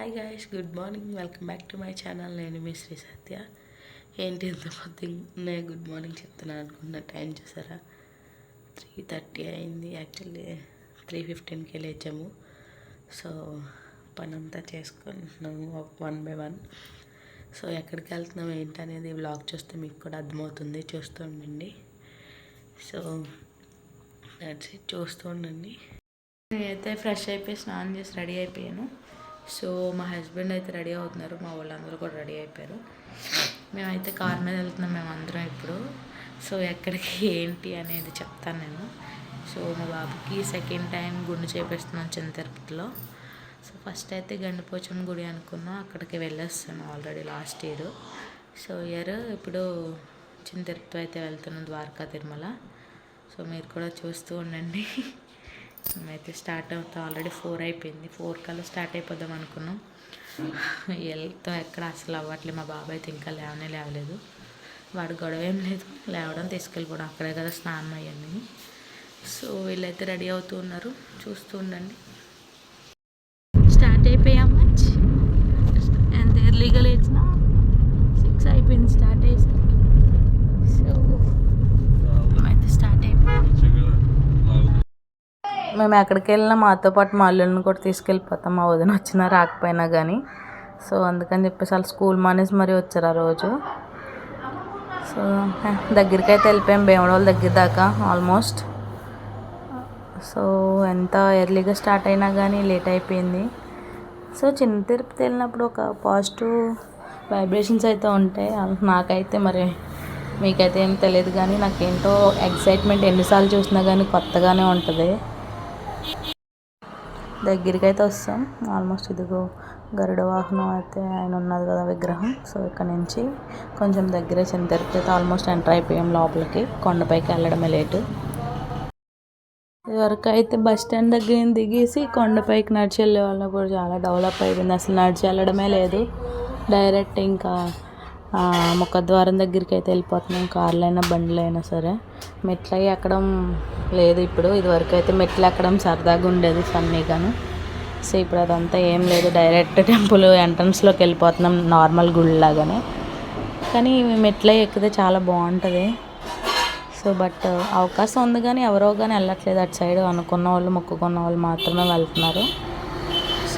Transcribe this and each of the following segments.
Hi guys good morning welcome back to my channel నేను మీ శ్రీ సత్య ఏంటి ఇంత పొద్దున్నే? గుడ్ మార్నింగ్ చెప్తున్నాను అనుకున్న టైం చూసారా? త్రీ థర్టీ అయింది. యాక్చువల్లీ త్రీ ఫిఫ్టీన్కి లేచాము. సో పని అంతా ఒక వన్ బై వన్ సో ఎక్కడికి వెళ్తున్నాం ఏంటనేది బ్లాగ్ చూస్తే మీకు కూడా అర్థమవుతుంది. చూస్తూ ఉండండి. సో దట్స్ ఇట్ చూస్తూ ఉండండి. నేనైతే ఫ్రెష్ అయిపోయి స్నానం చేసి రెడీ అయిపోయాను. సో మా హస్బెండ్ అయితే రెడీ అవుతున్నారు మా వాళ్ళందరూ కూడా రెడీ అయిపోయారు. మేమైతే కార్ మీద వెళ్తున్నాం మేము అందరం ఇప్పుడు. సో ఎక్కడికి ఏంటి అనేది చెప్తాను నేను. సో మా బాబుకి సెకండ్ టైం గుండు చేపిస్తున్నాం చిన్న తిరుపతిలో సో ఫస్ట్ అయితే గండిపోచం గుడి అనుకున్నాం అక్కడికి వెళ్ళేస్తాను already last year so year ఇప్పుడు చిన్న తిరుపతి అయితే వెళ్తున్నాం ద్వారకా తిరుమల. సో మీరు కూడా చూస్తూ ఉండండి. మేమైతే స్టార్ట్ అవుతాం ఆల్రెడీ ఫోర్ అయిపోయింది. ఫోర్ కల్లా స్టార్ట్ అయిపోదాం అనుకున్నాం. వెళ్తాం ఎక్కడ అసలు అవ్వట్లేదు మా బాబాయ్ అయితే ఇంకా లేవనే లేవలేదు. వాడు గొడవ ఏం లేదు. లేవడం తీసుకెళ్ళిపోవడం అక్కడే కదా స్నానం అయ్యింది. సో వీళ్ళైతే రెడీ అవుతూ ఉన్నారు. చూస్తూ ఉండండి. స్టార్ట్ అయిపోయాం మంచి ఎంత ఎర్లీగా లేచినా సిక్స్ అయిపోయింది. స్టార్ట్ అయ్యేసరికి సో మేమైతే స్టార్ట్ అయిపోయాం మేము ఎక్కడికి వెళ్ళినా మాతో పాటు మా అల్లుళ్ళని కూడా తీసుకెళ్ళిపోతాం. మా వదిన వచ్చినా రాకపోయినా కానీ సో అందుకని చెప్పేసి వాళ్ళు స్కూల్ మానేసి మరీ వచ్చారు ఆ రోజు. సో దగ్గరికి అయితే వెళ్ళిపోయాం. భీమడోళ్ళ దగ్గర దాకా ఆల్మోస్ట్. సో ఎంత ఎర్లీగా స్టార్ట్ అయినా కానీ లేట్ అయిపోయింది. సో చిన్న తిరుపతి వెళ్ళినప్పుడు ఒక పాజిటివ్ వైబ్రేషన్స్ అయితే ఉంటాయి. నాకైతే మరి మీకైతే ఏం తెలియదు కానీ నాకేంటో ఎక్సైట్మెంట్ ఎన్నిసార్లు చూసినా కానీ కొత్తగానే ఉంటుంది. దగ్గరికి అయితే వస్తాం. ఆల్మోస్ట్ ఇదిగో గరుడ వాహనం అయితే ఆయన ఉన్నది కదా విగ్రహం. సో ఇక్కడ నుంచి కొంచెం దగ్గరే చిన్న తిరుపతి అయితే ఆల్మోస్ట్ ఎంటర్ అయిపోయాం లోపలికి. కొండపైకి వెళ్ళడమే లేటు. ఇదివరకు అయితే బస్ స్టాండ్ దగ్గర దిగేసి కొండపైకి నడిచి వెళ్ళే వాళ్ళు. కూడా చాలా డెవలప్ అయిపోయింది. అసలు నడిచి వెళ్ళడమే లేదు. డైరెక్ట్ ఇంకా ముఖద్వారం దగ్గరికి అయితే వెళ్ళిపోతున్నాం. కార్లు అయినా బండ్లు అయినా సరే. మెట్లు అవి ఎక్కడం లేదు ఇప్పుడు. ఇదివరకు అయితే మెట్లు ఎక్కడం సరదాగా ఉండేది ఫన్నీగాను. సో ఇప్పుడు అదంతా ఏం లేదు. డైరెక్ట్ టెంపుల్ ఎంట్రన్స్లోకి వెళ్ళిపోతున్నాం నార్మల్ గుళ్ళలాగానే. కానీ మెట్లు ఎక్కితే చాలా బాగుంటుంది. సో బట్ అవకాశం ఉంది కానీ ఎవరో కానీ వెళ్ళట్లేదు. అటు సైడ్ అనుకున్న వాళ్ళు మొక్కుకున్న వాళ్ళు మాత్రమే వెళ్తున్నారు.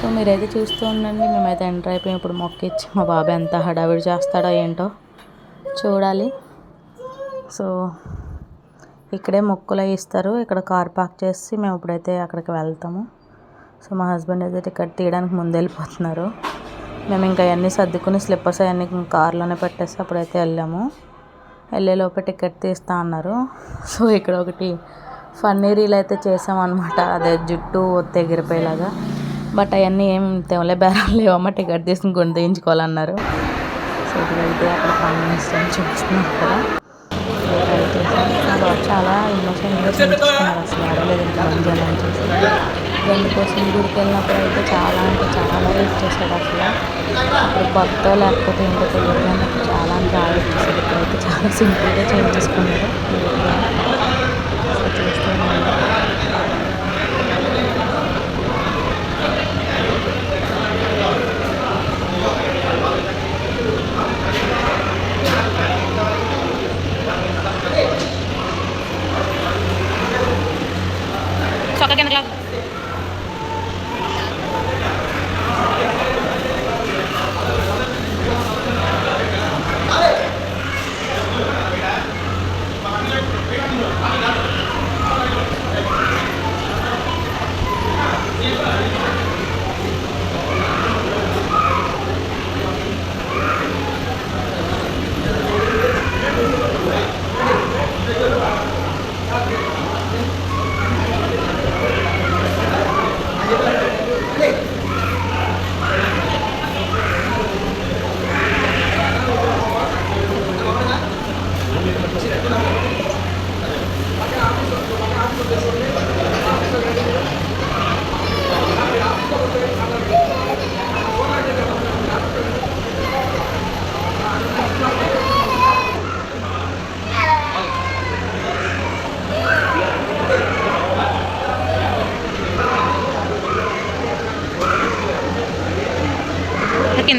సో మీరైతే చూస్తూ ఉండండి. మేమైతే ఎంటర్ అయిపోయి. ఇప్పుడు మొక్కిచ్చి మా బాబాయ్ ఎంత హడావిడి చేస్తాడో ఏంటో చూడాలి. సో ఇక్కడే మొక్కులు ఇస్తారు. ఇక్కడ కార్ పార్క్ చేసి మేము ఇప్పుడైతే అక్కడికి వెళ్తాము. సో మా హస్బెండ్ అయితే టికెట్ తీయడానికి ముందు వెళ్ళిపోతున్నారు. మేము ఇంకా అవన్నీ సర్దుకుని స్లిప్పర్స్ అవన్నీ కార్లోనే పెట్టేసి అప్పుడైతే వెళ్ళాము. వెళ్ళేలోపే టికెట్ తీస్తా అన్నారు. సో ఇక్కడ ఒకటి ఫన్నీ రీల్ అయితే చేసామన్నమాట. అదే జుట్టు ఎగిరిపోయేలాగా. బట్ అవన్నీ ఏం తెవలే బేరాలు లేవమ్మ టికెట్ తీసుకుని కొని తీయించుకోవాలన్నారు. సో అయితే అక్కడ ఫంక్షన్ చూపిస్తున్నారు కదా చాలా ఇన్నోసెంట్గా చూపిస్తున్నారు అసలు ఆడలేదు ఇంకా అని చేసి. దాని గుడికి వెళ్ళినప్పుడు అయితే చాలా అంటే చాలా హెల్ప్ చేశాడు అసలు. అప్పుడు కొత్త లేకపోతే ఇంకా తెలియదు కానీ చాలా అంటే ఆలోచిస్తాడు ఇప్పుడైతే చాలా సింపుల్గా చేంజ్ చేసుకున్నాడు எனக்கு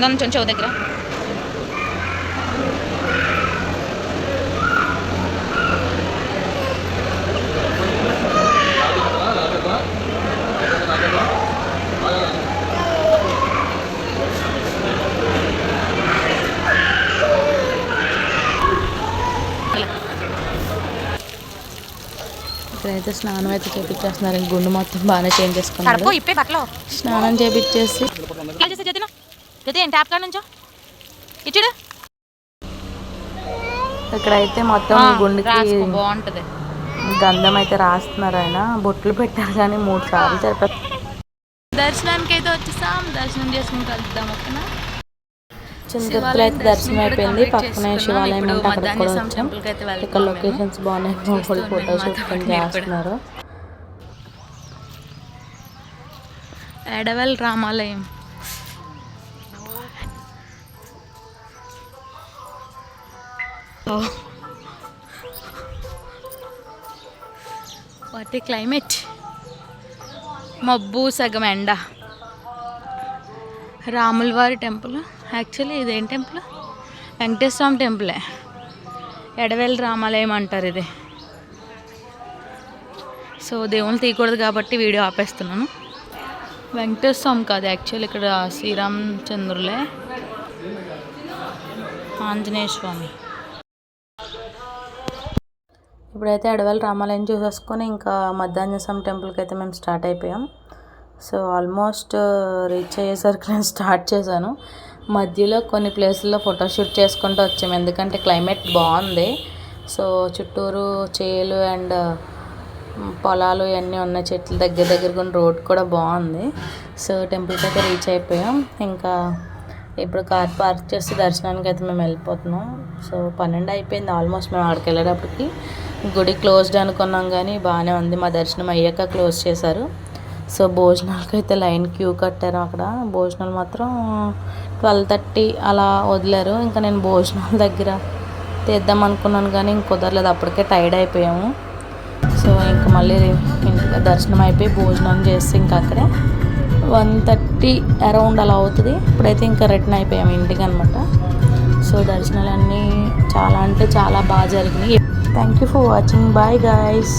కింద నుంచి చెవు దగ్గర. ఇక్కడైతే స్నానం అయితే చేపించేస్తున్నారు గుండు మొత్తం బాగానే చేంజ్ చేసుకున్నారు. స్నానం చేపించేసి జతి ఏంటి ట్యాప్ కాడ నుంచో? ఇచ్చుడు ఇక్కడైతే మొత్తం గుండెకి బాగుంటది. గంధం అయితే రాస్తున్నారు ఆయన. బొట్లు పెట్టారు కానీ మూడు సార్లు సరిపోతుంది దర్శనానికి అయితే వచ్చేసాం. దర్శనం చేసుకుని కలుద్దాం ఓకేనా? చింతపులు అయితే దర్శనం అయిపోయింది. పక్కనే శివాలయం అక్కడ కూడా వచ్చాం. ఇక్కడ లొకేషన్స్ బాగున్నాయి. ఫోటో ఫోటో షూట్ చేస్తున్నారు. ఎడవల్ రామాలయం. Oh. వాటి క్లైమేట్ మబ్బు సగం ఎండ. రాములవారి టెంపుల్. యాక్చువల్లీ ఇదేం టెంపుల్? వెంకటేశ్వర స్వామి టెంపులే. ఎడవేలు రామాలయం అంటారు ఇది. సో దేవుని తీయకూడదు కాబట్టి వీడియో ఆపేస్తున్నాను. వెంకటేశ్వర స్వామి కాదు యాక్చువల్ ఇక్కడ శ్రీరామచంద్రులే. ఆంజనేయ స్వామి. ఇప్పుడైతే అడవల్ రామాలయం చూసేసుకొని ఇంకా మధ్యాహ్న స్వామి టెంపుల్కి అయితే మేము స్టార్ట్ అయిపోయాం. సో ఆల్మోస్ట్ రీచ్ అయ్యేసరికి నేను స్టార్ట్ చేశాను. మధ్యలో కొన్ని ప్లేసుల్లో ఫోటోషూట్ చేసుకుంటూ వచ్చాము ఎందుకంటే క్లైమేట్ బాగుంది. సో చుట్టూరు చేలు అండ్ పొలాలు ఇవన్నీ ఉన్నాయి చెట్ల దగ్గర దగ్గర ఉన్న రోడ్ కూడా బాగుంది. సో టెంపుల్కి అయితే రీచ్ అయిపోయాం. ఇంకా ఇప్పుడు కార్ పార్క్ చేసి దర్శనానికి అయితే మేము వెళ్ళిపోతున్నాం. సో పన్నెండు అయిపోయింది ఆల్మోస్ట్ మేము అక్కడికి వెళ్ళేటప్పటికి. గుడి క్లోజ్డ్ అనుకున్నాం కానీ బాగానే ఉంది. మా దర్శనం అయ్యాక క్లోజ్ చేశారు. సో భోజనాలకు అయితే లైన్ క్యూ కట్టారు అక్కడ. భోజనాలు మాత్రం ట్వెల్వ్ థర్టీ అలా వదిలారు. ఇంకా నేను భోజనాల దగ్గర తీద్దాం అనుకున్నాను కానీ ఇంక కుదరలేదు. అప్పటికే టైర్డ్ అయిపోయాము. సో ఇంకా మళ్ళీ ఇంకా దర్శనం అయిపోయి భోజనం చేసి ఇంకా అక్కడే వన్ థర్టీ అరౌండ్ అలా అవుతుంది. ఇప్పుడైతే ఇంకా రిటర్న్ అయిపోయాము ఇంటికి అనమాట సో దర్శనాలన్నీ చాలా అంటే చాలా బాగా జరిగినాయి. Thank you for watching bye guys